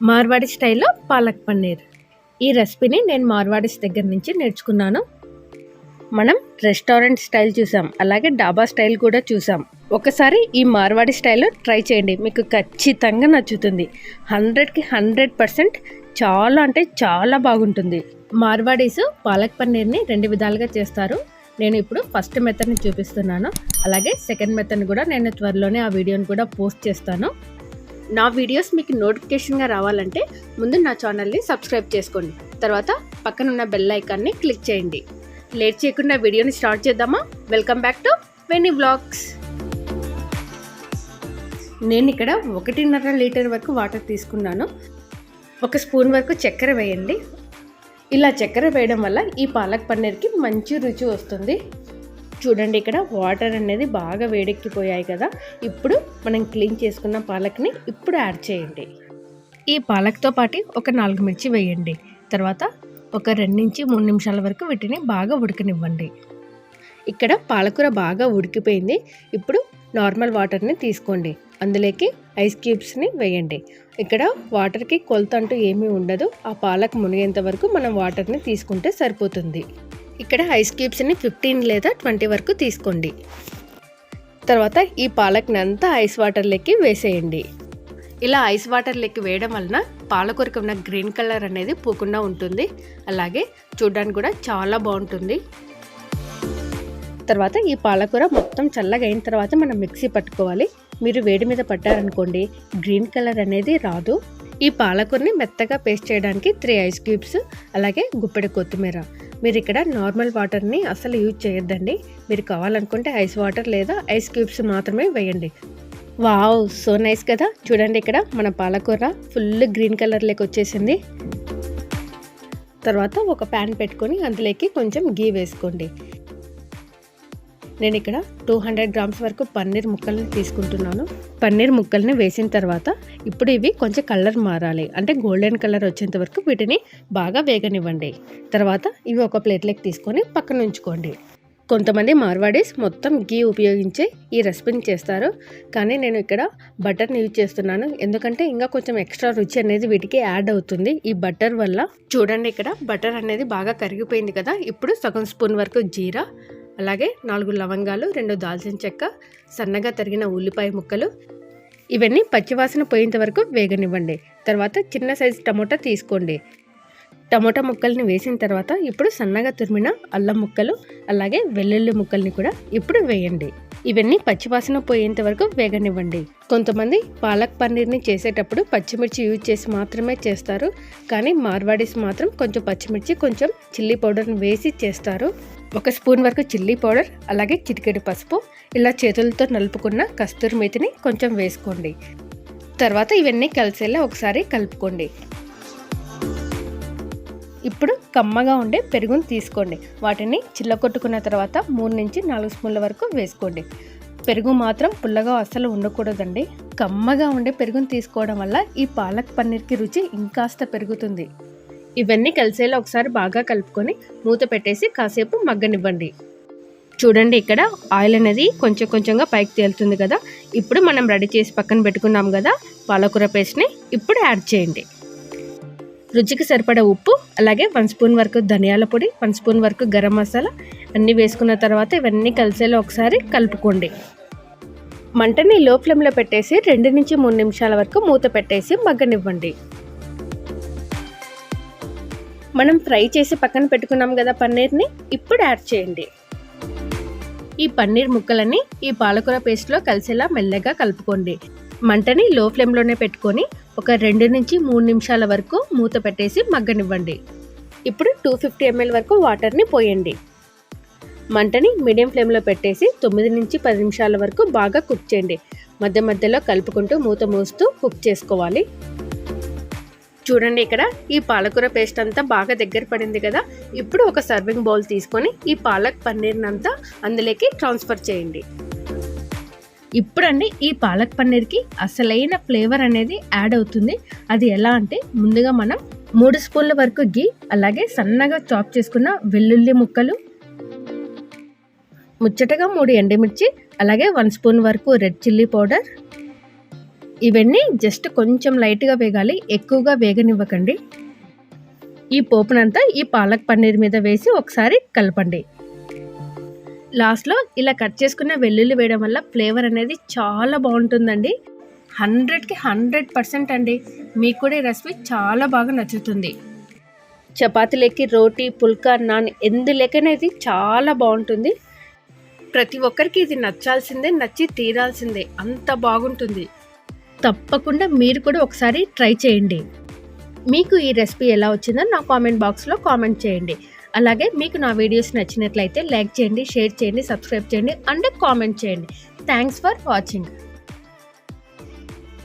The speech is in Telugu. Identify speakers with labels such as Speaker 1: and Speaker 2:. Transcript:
Speaker 1: మార్వాడి స్టైల్లో పాలక్ పన్నీర్. ఈ రెసిపీని నేను మార్వాడిస్ దగ్గర నుంచి నేర్చుకున్నాను. మనం రెస్టారెంట్ స్టైల్ చూసాం అలాగే డాబా స్టైల్ కూడా చూసాం. ఒకసారి ఈ మార్వాడి స్టైల్లో ట్రై చేయండి మీకు ఖచ్చితంగా నచ్చుతుంది. హండ్రెడ్కి హండ్రెడ్ పర్సెంట్ చాలా అంటే చాలా బాగుంటుంది. మార్వాడీస్ పాలక్ పన్నీర్ని రెండు విధాలుగా చేస్తారు. నేను ఇప్పుడు ఫస్ట్ మెథడ్ని చూపిస్తున్నాను అలాగే సెకండ్ మెథడ్ని కూడా నేను త్వరలోనే ఆ వీడియోని కూడా పోస్ట్ చేస్తాను. నా వీడియోస్ మీకు నోటిఫికేషన్గా రావాలంటే ముందు నా ఛానల్ని సబ్స్క్రైబ్ చేసుకోండి. తర్వాత పక్కన ఉన్న బెల్ ఐకాన్ని క్లిక్ చేయండి. లేట్ చేయకుండా వీడియోని స్టార్ట్ చేద్దామా? Welcome back to Veni blogs నేను ఇక్కడ ఒకటిన్నర లీటర్ వరకు వాటర్ తీసుకున్నాను. ఒక స్పూన్ వరకు చక్కెర వేయండి. ఇలా చక్కెర వేయడం వల్ల ఈ పాలక్ పన్నీర్కి మంచి రుచి వస్తుంది. చూడండి ఇక్కడ వాటర్ అనేది బాగా వేడెక్కిపోయాయి కదా. ఇప్పుడు మనం క్లీన్ చేసుకున్న పాలక్ని ఇప్పుడు యాడ్ చేయండి. ఈ పాలక్తో పాటు ఒక నాలుగు మిర్చి వేయండి. తర్వాత ఒక రెండు నుంచి మూడు నిమిషాల వరకు వీటిని బాగా ఉడకనివ్వండి. ఇక్కడ పాలకూర బాగా ఉడికిపోయింది. ఇప్పుడు నార్మల్ వాటర్ని తీసుకోండి. అందులోకి ఐస్ క్యూబ్స్ని వేయండి. ఇక్కడ వాటర్కి కొలత అంటూ ఏమీ ఉండదు. ఆ పాలక్ మునిగేంత వరకు మనం వాటర్ని తీసుకుంటే సరిపోతుంది. ఇక్కడ ఐస్ క్యూబ్స్ని ఫిఫ్టీన్ లేదా ట్వంటీ వరకు తీసుకోండి. తర్వాత ఈ పాలక్ని అంతా ఐస్ వాటర్లోకి వేసేయండి. ఇలా ఐస్ వాటర్లోకి వేయడం వలన పాలకూరకు ఉన్న గ్రీన్ కలర్ అనేది పోకుండా ఉంటుంది. అలాగే చూడడానికి కూడా చాలా బాగుంటుంది. తర్వాత ఈ పాలకూర మొత్తం చల్లగా అయిన తర్వాత మనం మిక్సీ పట్టుకోవాలి. మీరు వేడి మీద పట్టారనుకోండి గ్రీన్ కలర్ అనేది రాదు. ఈ పాలకూరని మెత్తగా పేస్ట్ చేయడానికి త్రీ ఐస్ క్యూబ్స్ అలాగే గుప్పెడు కొత్తిమీర మీరు ఇక్కడ నార్మల్ వాటర్ని అసలు యూజ్ చేయొద్దండి. మీరు కావాలనుకుంటే ఐస్ వాటర్ లేదా ఐస్ క్యూబ్స్ మాత్రమే వేయండి. వావ్ సో నైస్ కదా. చూడండి ఇక్కడ మన పాలకూర ఫుల్ గ్రీన్ కలర్లోకి వచ్చేసింది. తర్వాత ఒక ప్యాన్ పెట్టుకొని అందులోకి కొంచెం గీ వేసుకోండి. నేను ఇక్కడ టూ హండ్రెడ్ గ్రామ్స్ వరకు పన్నీర్ ముక్కల్ని తీసుకుంటున్నాను. పన్నీర్ ముక్కల్ని వేసిన తర్వాత ఇప్పుడు ఇవి కొంచెం కలర్ మారాలి. అంటే గోల్డెన్ కలర్ వచ్చేంత వరకు వీటిని బాగా వేగనివ్వండి. తర్వాత ఇవి ఒక ప్లేట్లోకి తీసుకొని పక్కన ఉంచుకోండి. కొంతమంది మార్వాడీస్ మొత్తం గీ ఉపయోగించి ఈ రెసిపీని చేస్తారు. కానీ నేను ఇక్కడ బటర్ని యూజ్ చేస్తున్నాను. ఎందుకంటే ఇంకా కొంచెం ఎక్స్ట్రా రుచి అనేది వీటికి యాడ్ అవుతుంది. ఈ బటర్ వల్ల చూడండి ఇక్కడ బటర్ అనేది బాగా కరిగిపోయింది కదా. ఇప్పుడు సగం స్పూన్ వరకు జీరా అలాగే నాలుగు లవంగాలు రెండు దాల్చిన చెక్క సన్నగా తరిగిన ఉల్లిపాయ ముక్కలు. ఇవన్నీ పచ్చివాసన పోయేంత వరకు వేగనివ్వండి. తర్వాత చిన్న సైజు టమోటా తీసుకోండి. టమోటా ముక్కల్ని వేసిన తర్వాత ఇప్పుడు సన్నగా తురిమిన అల్లం ముక్కలు అలాగే వెల్లుల్లి ముక్కల్ని కూడా ఇప్పుడు వేయండి. ఇవన్నీ పచ్చివాసన పోయేంత వరకు వేగనివ్వండి. కొంతమంది పాలక్ పన్నీర్ని చేసేటప్పుడు పచ్చిమిర్చి యూజ్ చేసి మాత్రమే చేస్తారు. కానీ మార్వాడీస్ మాత్రం కొంచెం పచ్చిమిర్చి కొంచెం చిల్లీ పౌడర్ని వేసి చేస్తారు. ఒక స్పూన్ వరకు చిల్లీ పౌడర్ అలాగే చిటికెడు పసుపు. ఇలా చేతులతో నలుపుకున్న కస్తూరి మేతిని కొంచెం వేసుకోండి. తర్వాత ఇవన్నీ కలిసేలా ఒకసారి కలుపుకోండి. ఇప్పుడు కమ్మగా ఉండే పెరుగును తీసుకోండి. వాటిని చిల్లకొట్టుకున్న తర్వాత మూడు నుంచి నాలుగు స్పూన్ల వరకు వేసుకోండి. పెరుగు మాత్రం పుల్లగా అస్సలు ఉండకూడదండి. కమ్మగా ఉండే పెరుగును తీసుకోవడం వల్ల ఈ పాలక్ పన్నీర్కి రుచి ఇంకాస్త పెరుగుతుంది. ఇవన్నీ కలిసేలా ఒకసారి బాగా కలుపుకొని మూత పెట్టేసి కాసేపు మగ్గనివ్వండి. చూడండి ఇక్కడ ఆయిల్ అనేది కొంచెం కొంచెంగా పైకి తేలుతుంది కదా. ఇప్పుడు మనం రెడీ చేసి పక్కన పెట్టుకున్నాం కదా పాలకూర పేస్ట్ని ఇప్పుడు యాడ్ చేయండి. రుచికి సరిపడ ఉప్పు అలాగే వన్ స్పూన్ వరకు ధనియాల పొడి వన్ స్పూన్ వరకు గరం మసాలా అన్నీ వేసుకున్న తర్వాత ఇవన్నీ కలిసేలా ఒకసారి కలుపుకోండి. మంటని లో ఫ్లేమ్లో పెట్టేసి రెండు నుంచి మూడు నిమిషాల వరకు మూత పెట్టేసి మగ్గనివ్వండి. మనం ఫ్రై చేసి పక్కన పెట్టుకున్నాం కదా పన్నీర్ని ఇప్పుడు యాడ్ చేయండి. ఈ పన్నీర్ ముక్కలని ఈ పాలకూర పేస్ట్లో కలిసేలా మెల్లగా కలుపుకోండి. మంటని లో ఫ్లేమ్లోనే పెట్టుకొని ఒక రెండు నుంచి మూడు నిమిషాల వరకు మూత పెట్టేసి మగ్గనివ్వండి. ఇప్పుడు టూ ఫిఫ్టీ ఎంఎల్ వరకు వాటర్ని పోయండి. మంటని మీడియం ఫ్లేమ్లో పెట్టేసి తొమ్మిది నుంచి పది నిమిషాల వరకు బాగా కుక్ చేయండి. మధ్య మధ్యలో కలుపుకుంటూ మూత మూస్తూ కుక్ చేసుకోవాలి. చూడండి ఇక్కడ ఈ పాలకూర పేస్ట్ అంతా బాగా దగ్గర పడింది కదా. ఇప్పుడు ఒక సర్వింగ్ బౌల్ తీసుకొని ఈ పాలక్ పన్నీర్నంతా అందులోకి ట్రాన్స్ఫర్ చేయండి. ఇప్పుడండి ఈ పాలక్ పన్నీర్కి అసలైన ఫ్లేవర్ అనేది యాడ్ అవుతుంది. అది ఎలా అంటే ముందుగా మనం మూడు స్పూన్ల వరకు గీ అలాగే సన్నగా చాప్ చేసుకున్న వెల్లుల్లి ముక్కలు ముచ్చటగా మూడు ఎండుమిర్చి అలాగే వన్ స్పూన్ వరకు రెడ్ చిల్లీ పౌడర్ ఇవన్నీ జస్ట్ కొంచెం లైట్గా వేగాలి. ఎక్కువగా వేగనివ్వకండి. ఈ పోపునంతా ఈ పాలక్ పన్నీర్ మీద వేసి ఒకసారి కలపండి. లాస్ట్లో ఇలా కట్ చేసుకున్న వెల్లుల్లి వేయడం వల్ల ఫ్లేవర్ అనేది చాలా బాగుంటుందండి. హండ్రెడ్కి హండ్రెడ్ పర్సెంట్ అండి. మీకు కూడా ఈ రెసిపీ చాలా బాగా నచ్చుతుంది. చపాతీలకి రోటీ పుల్కా నాన్ ఎందులేకనే ఇది చాలా బాగుంటుంది. ప్రతి ఒక్కరికి ఇది నచ్చాల్సిందే నచ్చి తీరాల్సిందే. అంత బాగుంటుంది. తప్పకుండా మీరు కూడా ఒకసారి ట్రై చేయండి. మీకు ఈ రెసిపీ ఎలా వచ్చిందో నా కామెంట్ బాక్స్లో కామెంట్ చేయండి. అలాగే మీకు నా వీడియోస్ నచ్చినట్లయితే లైక్ చేయండి షేర్ చేయండి సబ్స్క్రైబ్ చేయండి అండ్ కామెంట్ చేయండి. Thanks for watching.